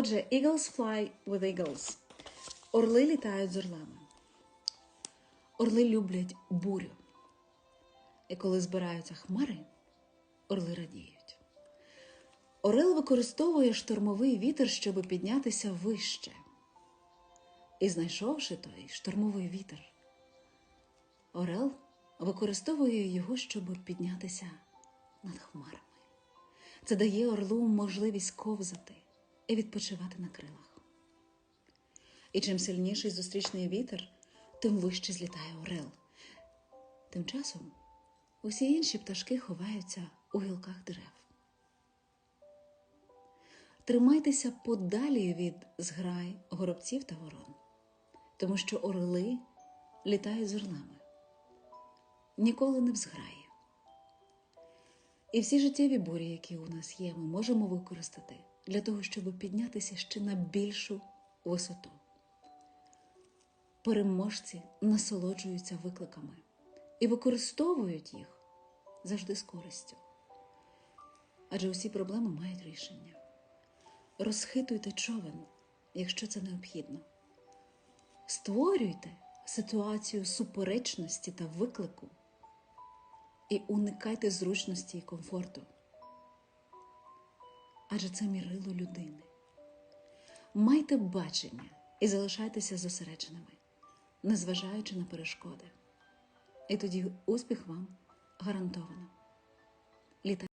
Отже, eagles fly with eagles. Орли літають з орлами. Орли люблять бурю. І коли збираються хмари, орли радіють. Орел використовує штормовий вітер, щоб піднятися вище. І знайшовши той штормовий вітер, Орел використовує його, щоб піднятися над хмарами. Це дає орлу можливість ковзати і відпочивати на крилах. І чим сильніший зустрічний вітер, тим вище злітає орел. Тим часом усі інші пташки ховаються у гілках дерев. Тримайтеся подалі від зграй, горобців та ворон, тому що орли літають з орлами, ніколи не в зграї. І всі життєві бурі, які у нас є, ми можемо використати для того, щоб піднятися ще на більшу висоту. Переможці насолоджуються викликами і використовують їх завжди з користю. Адже усі проблеми мають рішення. Розхитуйте човен, якщо це необхідно. Створюйте ситуацію суперечності та виклику і уникайте зручності і комфорту. Адже це мірило людини. Майте бачення і залишайтеся зосередженими, незважаючи на перешкоди. І тоді успіх вам гарантовано.